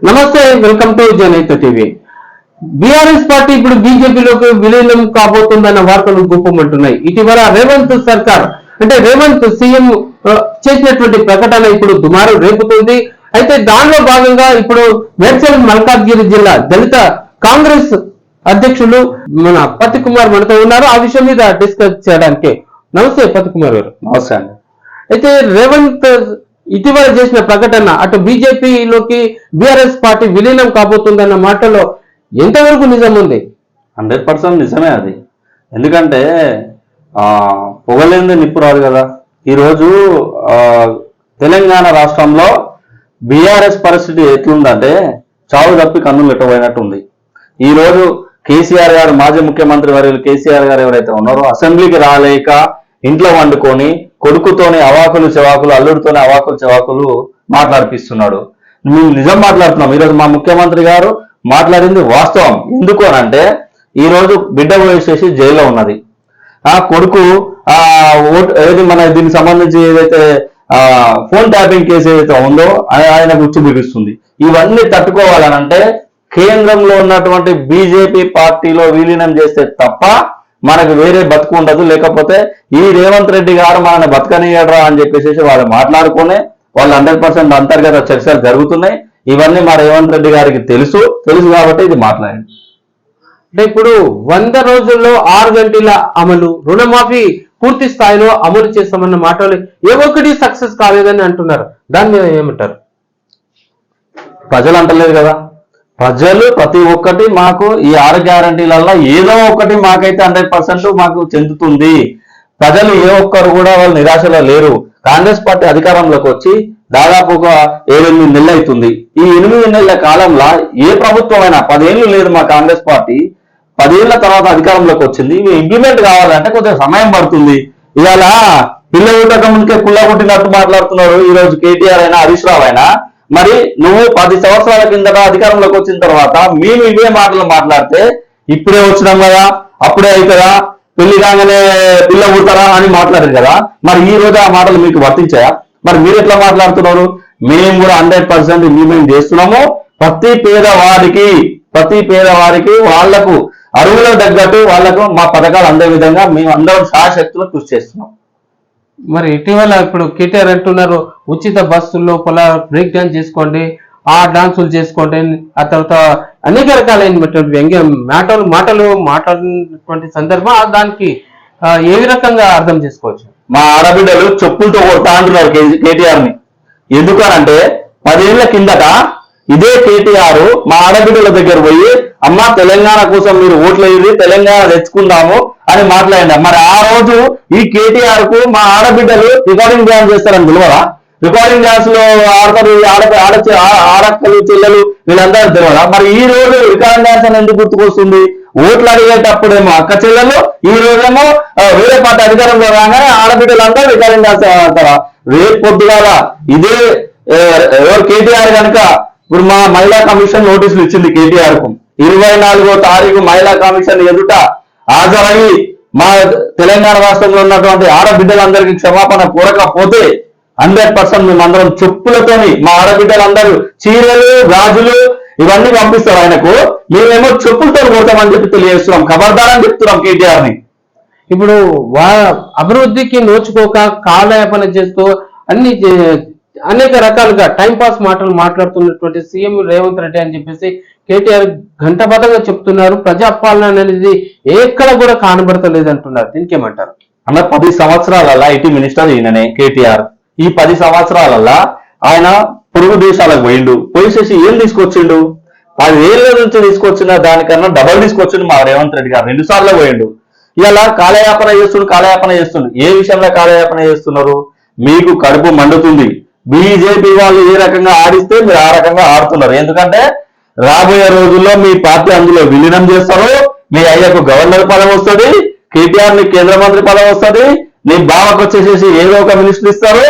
నమస్తే welcome to జనైత TV. BRS party ఇప్పుడు బీజేపీలోకి విలీనం కాబోతుందన్న వార్తలు గుప్పమంటున్నాయి. ఇటీవల రేవంత్ సర్కార్ అంటే రేవంత్ సీఎం చేసినటువంటి ప్రకటన ఇప్పుడు దుమారు రేపుతుంది. అయితే దానిలో భాగంగా ఇప్పుడు మేడ్చల్ మల్కాజ్గిరి జిల్లా దళిత కాంగ్రెస్ అధ్యక్షులు మన పత్తి కుమార్ మనతో ఉన్నారు. ఆ విషయం మీద డిస్కస్ చేయడానికి. నమస్తే పత్తి కుమార్ గారు. నమస్తే అండి. అయితే రేవంత్ ఇటీవల చేసిన ప్రకటన అటు బీజేపీలోకి బీఆర్ఎస్ పార్టీ విలీనం కాబోతుందన్న మాటలో ఎంతవరకు నిజం ఉంది హండ్రెడ్ పర్సెంట్ నిజమే అది. ఎందుకంటే ఆ, పొగలేంది నిప్పు రాదు కదా. ఈరోజు తెలంగాణ రాష్ట్రంలో బీఆర్ఎస్ పరిస్థితి ఎట్లుందంటే చావు తప్పి కన్నులు ఎట్టబోయినట్టు ఉంది ఈరోజు కేసీఆర్ గారు మాజీ ముఖ్యమంత్రి వర్యులు కేసీఆర్ గారు ఎవరైతే ఉన్నారో అసెంబ్లీకి రాలేక ఇంట్లో వండుకొని కొడుకుతోని అవాకులు చెవాకులు అల్లుడితోనే అవాకులు చెవాకులు మాట్లాడిపిస్తున్నాడు. మేము నిజం మాట్లాడుతున్నాం. ఈరోజు మా ముఖ్యమంత్రి గారు మాట్లాడింది వాస్తవం. ఎందుకు అని అంటే ఈరోజు బిడ్డ వేసేసి జైల్లో ఉన్నది. ఆ కొడుకు ఆ ఓట్ ఏది మన దీనికి సంబంధించి ఏదైతే ఆ ఫోన్ ట్యాపింగ్ కేసు ఏదైతే ఉందో ఆయన గుర్తు చూపిస్తుంది ఇవన్నీ తట్టుకోవాలనంటే కేంద్రంలో ఉన్నటువంటి బీజేపీ పార్టీలో విలీనం చేస్తే తప్ప మనకు వేరే బతుకు ఉండదు. లేకపోతే ఈ రేవంత్ రెడ్డి గారు మనల్ని బతకనియడరా అని చెప్పేసి వాళ్ళు మాట్లాడుకునే వాళ్ళు హండ్రెడ్ పర్సెంట్ అంతర్గత చర్చలు జరుగుతున్నాయి. ఇవన్నీ మా రేవంత్ రెడ్డి గారికి తెలుసు. తెలుసు కాబట్టి ఇది మాట్లాడండి అంటే ఇప్పుడు వంద రోజుల్లో ఆరు గంటల అమలు రుణమాఫీ పూర్తి స్థాయిలో అమలు చేస్తామన్న మాటలు ఏ ఒక్కటి సక్సెస్ కాలేదని అంటున్నారు. దాని మీద ఏమంటారు? ప్రజలు అంటలేదు కదా. ప్రజలు ప్రతి ఒక్కటి మాకు ఈ ఆరు గ్యారంటీలలో ఏదో ఒకటి మాకైతే హండ్రెడ్ పర్సెంట్ మాకు చెందుతుంది. ప్రజలు ఏ ఒక్కరు కూడా వాళ్ళు నిరాశలో లేరు. కాంగ్రెస్ పార్టీ అధికారంలోకి వచ్చి దాదాపు ఒక ఏడెనిమిది నెలలు అవుతుంది. ఈ ఎనిమిది నెలల కాలంలో ఏ ప్రభుత్వం అయినా పదేళ్ళు లేదు మా కాంగ్రెస్ పార్టీ. పదేళ్ళ తర్వాత అధికారంలోకి వచ్చింది. ఇవి ఇంప్లిమెంట్ కావాలంటే కొంచెం సమయం పడుతుంది. ఇవాళ పిల్ల ఉండక ముందుకే కుళ్ళ పుట్టినట్టు మాట్లాడుతున్నారు. ఈ రోజు కేటీఆర్ అయినా హరీష్ రావు అయినా మరి నువ్వు పది సంవత్సరాల కిందట అధికారంలోకి వచ్చిన తర్వాత మేము ఇవే మాటలు మాట్లాడితే ఇప్పుడే వచ్చినాం కదా అప్పుడే అవుతుందా పెళ్ళి కాగానే పిల్ల పుడతారా అని మాట్లాడారు కదా. మరి ఈ రోజు ఆ మాటలు మీకు వర్తించాయా? మరి మీరు ఎట్లా మాట్లాడుతున్నారు? మేము కూడా హండ్రెడ్ పర్సెంట్ ఇంప్లిమెంట్ చేస్తున్నాము ప్రతి పేదవాడికి ప్రతి పేదవాడికి వాళ్ళకు అరువుల తగ్గట్టు వాళ్ళకు మా పథకాలు అందే విధంగా మేము అందరం శాశక్తులు కృషి చేస్తున్నాం. మరి ఇటీవల ఇప్పుడు కేటీఆర్ అంటున్నారు ఉచిత బస్సుల్లో లోపల బ్రేక్ డాన్స్ చేసుకోండి ఆ డాన్సులు చేసుకోండి ఆ తర్వాత అనేక రకాలైనటువంటి వ్యంగ్య మాటలు మాటలు మాట్లాడినటువంటి సందర్భం దానికి ఏ రకంగా అర్థం చేసుకోవచ్చు? మా ఆడబిడ్డలు చెప్పులతో కొడతా అంటున్నారు కేటీఆర్ని ఎందుకనంటే పదేళ్ళ కిందట ఇదే కేటీఆర్ మా ఆడబిడ్డల దగ్గర పోయి అమ్మ తెలంగాణ కోసం మీరు ఓట్లు వేయండి తెలంగాణ తెచ్చుకుందాము అని మాట్లాడింది. మరి ఆ రోజు ఈ కేటీఆర్కు మా ఆడబిడ్డలు రికార్డింగ్ డ్యాన్స్ చేస్తారని తెలియదా రికార్డింగ్ డ్యాన్స్లో ఆడతారు ఆడ ఆడ ఆడక్కలు చెల్లెలు వీళ్ళందరూ తెలియదా మరి ఈ రోజు రికార్డింగ్ డాన్స్ అని ఎందుకు గుర్తుకొస్తుంది? ఓట్లు అడిగేటప్పుడేమో అక్క చెల్లెలు ఈ రోజేమో వేరే పార్టీ అధికారంలో రాగానే ఆడబిడ్డలందరూ రికార్డింగ్ డ్యాన్స్ ఆడతారా? రేపు పొద్దుగాల ఇదే ఎవరు కేటీఆర్ కనుక ఇప్పుడు మా మహిళా కమిషన్ నోటీసులు ఇచ్చింది కేటీఆర్కు ఇరవై నాలుగో తారీఖు మహిళా కమిషన్ ఎదుట హాజరయ్యి మా తెలంగాణ రాష్ట్రంలో ఉన్నటువంటి ఆడబిడ్డలందరికీ క్షమాపణ కోరకపోతే హండ్రెడ్ పర్సెంట్ మేమందరం చెప్పులతోని మా ఆడబిడ్డలందరూ చీరలు గాజులు ఇవన్నీ పంపిస్తారు ఆయనకు. మేమేమో చెప్పులతో కొడతామని చెప్పి తెలియజేస్తున్నాం. ఖబర్దారని చెప్తున్నాం కేటీఆర్ని ఇప్పుడు వా అభివృద్ధికి నోచుకోక కాలయాపన చేస్తూ అన్ని అనేక రకాలుగా టైం పాస్ మాటలు మాట్లాడుతున్నటువంటి సీఎం రేవంత్ రెడ్డి అని చెప్పేసి కేటీఆర్ ఘంటబద్ధంగా చెప్తున్నారు ప్రజాపాలన అనేది ఎక్కడ కూడా కానబడతలేదు అంటున్నారు. దీనికి ఏమంటారు? అన్న పది సంవత్సరాలల్లా ఐటీ మినిస్టర్ ఈయననే కేటీఆర్. ఈ పది సంవత్సరాలల్లా ఆయన పొరుగు దేశాలకు పోయిండు. పోయేసేసి ఏం తీసుకొచ్చిండు? పదివేల నుంచి తీసుకొచ్చిన దానికన్నా డబల్ తీసుకొచ్చిండు మా రేవంత్ రెడ్డి గారు. రెండు సార్లు పోయిండు. ఇలా కాలయాపన చేస్తుండు కాలయాపన చేస్తుండు. ఏ విషయంలో కాలయాపన చేస్తున్నారు? మీకు కడుపు మండుతుంది. బీజేపీ వాళ్ళు ఏ రకంగా ఆడిస్తే మీరు ఆ రకంగా ఆడుతున్నారు. ఎందుకంటే రాబోయే రోజుల్లో మీ పార్టీ అందులో విలీనం చేస్తారు మీ అయ్యకు గవర్నర్ పదం వస్తుంది కేటీఆర్ని కేంద్ర మంత్రి పదం వస్తుంది నీ బావకు వచ్చేసేసి ఏదో ఒక మినిస్టర్ ఇస్తారు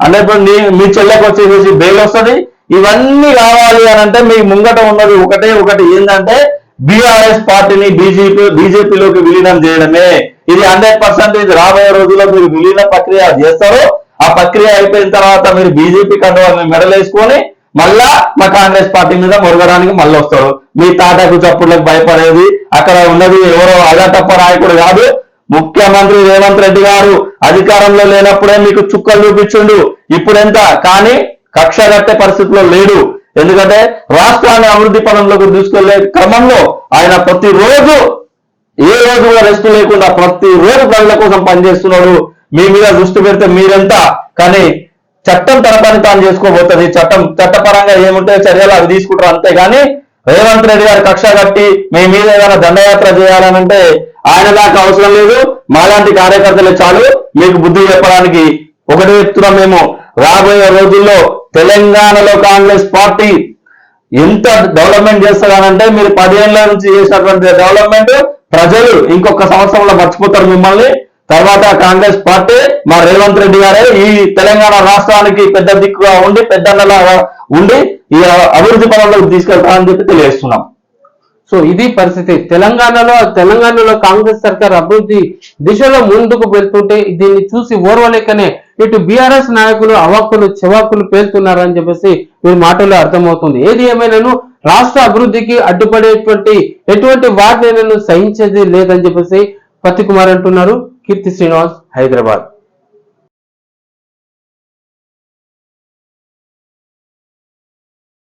అంటే నీ మీ చెల్లెకు వచ్చేసేసి బెయిల్ వస్తుంది ఇవన్నీ రావాలి అని అంటే మీ ముంగట ఉన్నది ఒకటే ఒకటి ఏంటంటే బీఆర్ఎస్ పార్టీని బీజేపీ బీజేపీలోకి విలీనం చేయడమే. ఇది హండ్రెడ్ పర్సెంట్ ఇది రాబోయే రోజుల్లో మీరు విలీన ప్రక్రియ చేస్తారు ఆ ప్రక్రియ అయిపోయిన తర్వాత మీరు బీజేపీ కండువా మెడలేసుకొని మళ్ళా మా కాంగ్రెస్ పార్టీ మీద మొరగడానికి మళ్ళీ వస్తాడు. మీ తాటకు చప్పుడులకు భయపడేది అక్కడ ఉన్నది ఎవరో అజాతప్ప నాయకుడు కాదు. ముఖ్యమంత్రి రేవంత్ రెడ్డి గారు అధికారంలో లేనప్పుడే మీకు చుక్కలు చూపించుండు. ఇప్పుడెంత? కానీ కక్ష కట్టే పరిస్థితిలో లేడు. ఎందుకంటే రాష్ట్రాన్ని అభివృద్ధి పనులకు తీసుకెళ్ళే క్రమంలో ఆయన ప్రతిరోజు ఏ రోజు రెస్ట్ లేకుండా ప్రతి రోజు ప్రజల కోసం పనిచేస్తున్నాడు. మీ మీద దృష్టి పెడితే మీరెంత? కానీ చట్టం తన పని తాను చేసుకోబోతుంది. చట్టం చట్టపరంగా ఏముంటే చర్యలు అవి తీసుకుంటారు అంతే కానీ రేవంత్ రెడ్డి గారు కక్ష కట్టి మీ మీద ఏదైనా దండయాత్ర చేయాలనంటే ఆయన దాకా అవసరం లేదు. మాలాంటి కార్యకర్తలే చాలు. మీకు బుద్ధి చెప్పడానికి ఒకటి చెప్తున్నాం మేము. రాబోయే రోజుల్లో తెలంగాణలో కాంగ్రెస్ పార్టీ ఎంత డెవలప్మెంట్ చేస్తారనంటే మీరు పదేళ్ళ నుంచి చేసినటువంటి డెవలప్మెంట్ ప్రజలు ఇంకొక సంవత్సరంలో మర్చిపోతారు మిమ్మల్ని. తర్వాత కాంగ్రెస్ పార్టీ మా రేవంత్ రెడ్డి గారే ఈ తెలంగాణ రాష్ట్రానికి పెద్ద దిక్కుగా ఉండి పెద్దన్నలాగా ఉండి ఈ అభివృద్ధి పనులకు తీసుకెళ్తారని చెప్పి తెలియజేస్తున్నాం. సో ఇది పరిస్థితి. తెలంగాణలో తెలంగాణలో కాంగ్రెస్ సర్కార్ అభివృద్ధి దిశలో ముందుకు వెళ్తుంటే దీన్ని చూసి ఓర్వలేకనే ఇటు బీఆర్ఎస్ నాయకులు అవాక్కులు చెవాకులు పేలుతున్నారని చెప్పేసి వీరి మాటల్లో అర్థమవుతుంది. ఏది ఏమైనాను రాష్ట్ర అభివృద్ధికి అడ్డుపడేటువంటి ఎటువంటి వాటిని సహించేది లేదని చెప్పేసి పత్తి కుమార్ అంటున్నారు. కీర్తి శ్రీనివాస్ హైదరాబాద్.